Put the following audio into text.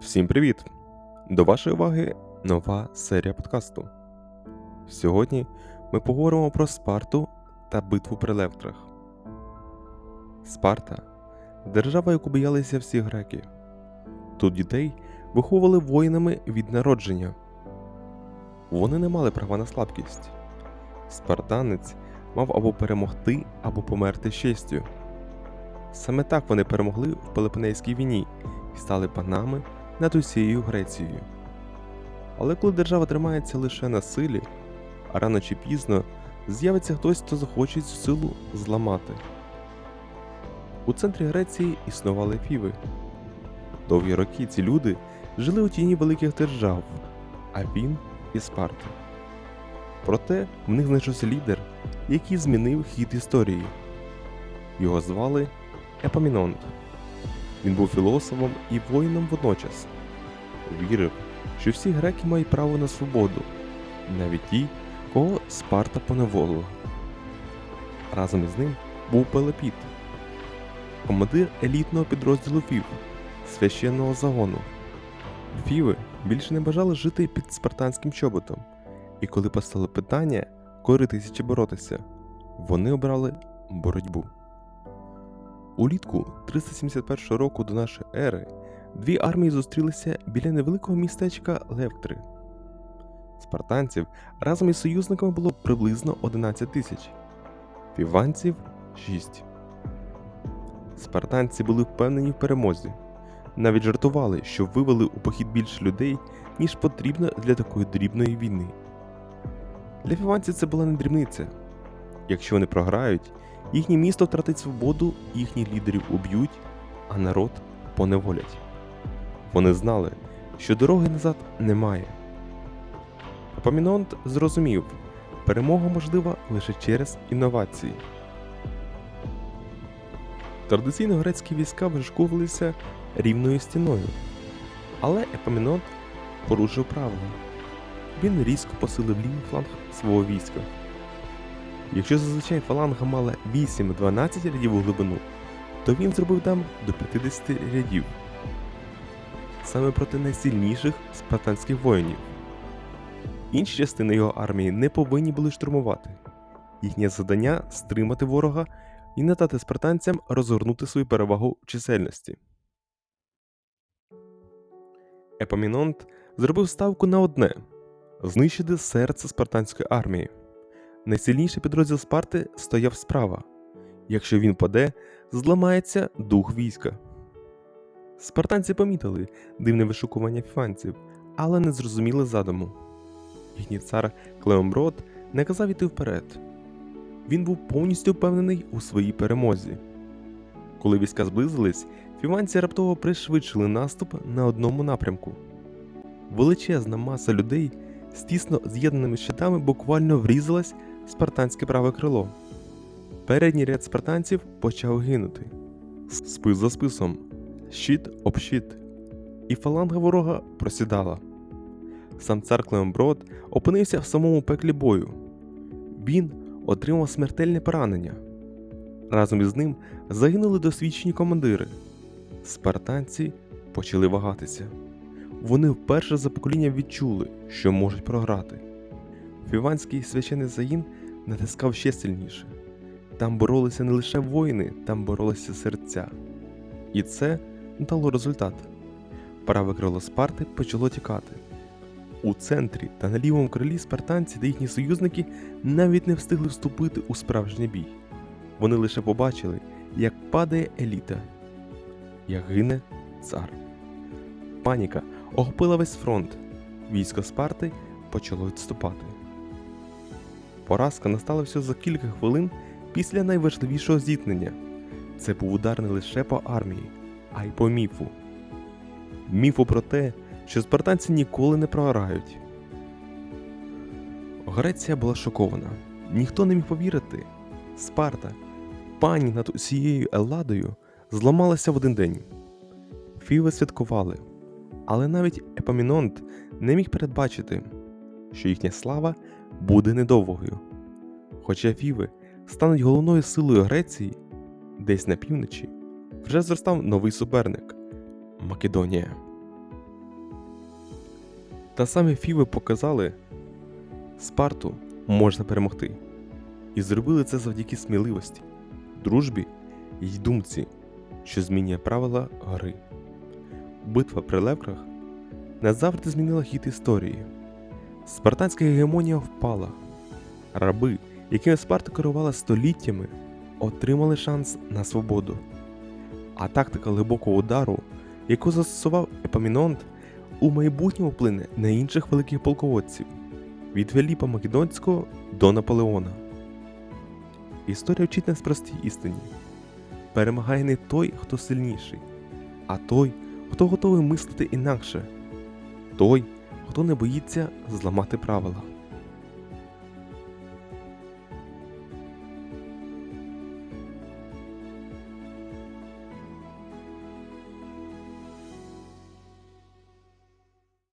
Всім привіт! До вашої уваги нова серія подкасту. Сьогодні ми поговоримо про Спарту та битву при Левтрах. Спарта держава, яку боялися всі греки. Тут дітей виховували воїнами від народження. Вони не мали права на слабкість. Спартанець мав або перемогти, або померти з честю. Саме так вони перемогли в Пелопонейській війні і стали панами над усією Грецією. Але коли держава тримається лише на силі, а рано чи пізно з'явиться хтось, хто захоче цю силу зламати. У центрі Греції існували фіви. Довгі роки ці люди жили у тіні великих держав, а він і Спарта. Проте в них знайшовся лідер, який змінив хід історії. Його звали Епамінонт. Він був філософом і воїном водночас. Вірив, що всі греки мають право на свободу, навіть ті, кого Спарта поневолила. Разом із ним був Пелепіт, командир елітного підрозділу Фів, священного загону. Фіви більше не бажали жити під спартанським чоботом, і коли постало питання коритися чи боротися, вони обрали боротьбу. Улітку 371 року до нашої ери дві армії зустрілися біля невеликого містечка Левктри. Спартанців разом із союзниками було приблизно 11 тисяч, фіванців 6. Спартанці були впевнені в перемозі, навіть жартували, що вивели у похід більше людей, ніж потрібно для такої дрібної війни. Для фіванців це була не дрібниця. Якщо вони програють, їхнє місто втратить свободу, їхніх лідерів уб'ють, а народ поневолять. Вони знали, що дороги назад немає. Апамінонт зрозумів, перемога можлива лише через інновації. Традиційно грецькі війська вишкувалися рівною стіною, але Епамінонт порушив правила. Він різко посилив лівий фланг свого війська. Якщо зазвичай фаланга мала 8-12 рядів у глибину, то він зробив там до 50 рядів. Саме проти найсильніших спартанських воїнів. Інші частини його армії не повинні були штурмувати. Їхнє завдання стримати ворога і не дати спартанцям розгорнути свою перевагу в чисельності. Епамінонт зробив ставку на одне знищити серце спартанської армії. Найсильніший підрозділ Спарти стояв справа. Якщо він паде, зламається дух війська. Спартанці помітили дивне вишукування фіфанців, але не зрозуміли задуму. Їхній цар Клеомброд не казав іти вперед. Він був повністю впевнений у своїй перемозі. Коли війська зблизились, фіванці раптово пришвидшили наступ на одному напрямку. Величезна маса людей з тісно з'єднаними щитами буквально врізалась спартанське праве крило. Передній ряд спартанців почав гинути. Спис за списом, щит об щит, і фаланга ворога просідала. Сам цар Клеомброд опинився в самому пеклі бою. Він отримав смертельне поранення. Разом із ним загинули досвідчені командири. Спартанці почали вагатися. Вони вперше за покоління відчули, що можуть програти. Фіванський священий загін натискав ще сильніше. Там боролися не лише воїни, там боролися серця. І це дало результат. Праве крило Спарти почало тікати. У центрі та на лівому крилі спартанці та їхні союзники навіть не встигли вступити у справжній бій. Вони лише побачили, як падає еліта, як гине цар. Паніка охопила весь фронт. Військо Спарти почало відступати. Поразка настала всього за кілька хвилин після найважливішого зіткнення. Це був удар не лише по армії, а й по міфу. Міфу про те, що спартанці ніколи не програють. Греція була шокована. Ніхто не міг повірити. Спарта, пані над усією Елладою, зламалася в один день. Фіви святкували, але навіть Епамінонт не міг передбачити, що їхня слава буде недовгою. Хоча Фіви стануть головною силою Греції, десь на півночі, вже зростав новий суперник Македонія. Та саме Фіви показали, Спарту можна перемогти. І зробили це завдяки сміливості, дружбі й думці, що змінює правила гри. Битва при левках назавжди змінила хід історії. Спартанська гегемонія впала. Раби, якими Спарта керувала століттями, отримали шанс на свободу. А тактика глибокого удару, яку застосував Епамінонт, у майбутньому вплине на інших великих полководців від Філіпа Македонського до Наполеона. Історія вчить нас простій істині. Перемагає не той, хто сильніший, а той, хто готовий мислити інакше, той, хто не боїться зламати правила.